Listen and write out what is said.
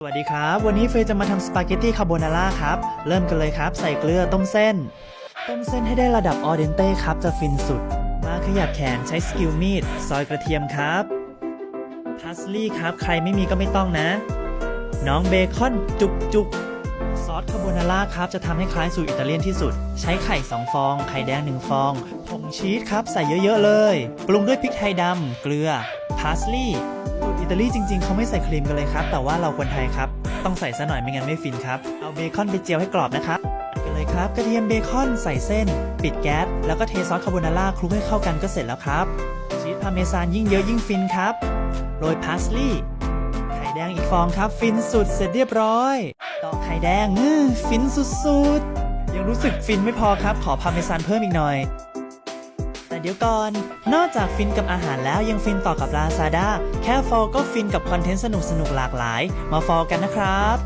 สวัสดีครับ วันนี้เฟยจะมาทำสปาเกตตี้คาโบนาร่าครับ เริ่มกันเลยครับ ใส่เกลือต้มเส้น ต้มเส้นให้ได้ระดับออเดนเต้ครับ จะฟินสุด มาขยับแขนใช้สกิลมีด ซอยกระเทียมครับพาสลีย์ครับ ใครไม่มีก็ไม่ต้องนะ น้องเบคอนจุกจุกซอสคาโบนาร่าครับ จะทำให้คล้ายสูตรอิตาเลียนที่สุด ใช้ไข่ 2 ฟอง ไข่แดง 1 ฟองผงชีสครับ ใส่เยอะๆเลย ปรุงด้วยพริกไทยดำเกลือพาสลีย์ อิตาลีจริงๆ เขาไม่ใส่ครีมกันเลยครับ แต่ว่าเราคนไทยครับ ต้องใส่ซะหน่อยไม่งั้นไม่ฟินครับ เอาเบคอนไปเจียวให้กรอบนะครับกันเลยครับ กระเทียมเบคอนใส่เส้น ปิดแก๊ส แล้วก็เทซอสคาโบนาร่าคลุกให้เข้ากันก็เสร็จแล้วครับ ชีสพาเมซานยิ่งเยอะยิ่งฟินครับ โรยพาสลีย์ไข่แดงอีกฟองครับ ฟินสุดเสร็จเรียบร้อยต่อไข่แดงฟินสุดๆยังรู้สึกฟินไม่พอครับ ขอพาเมซานเพิ่มอีกหน่อย แต่เดี๋ยวก่อน นอกจากฟินกับอาหารแล้วยังฟินต่อกับ Lazada แค่ฟอลก็ฟินกับคอนเทนต์สนุกๆหลากหลาย มาฟอลกันนะครับ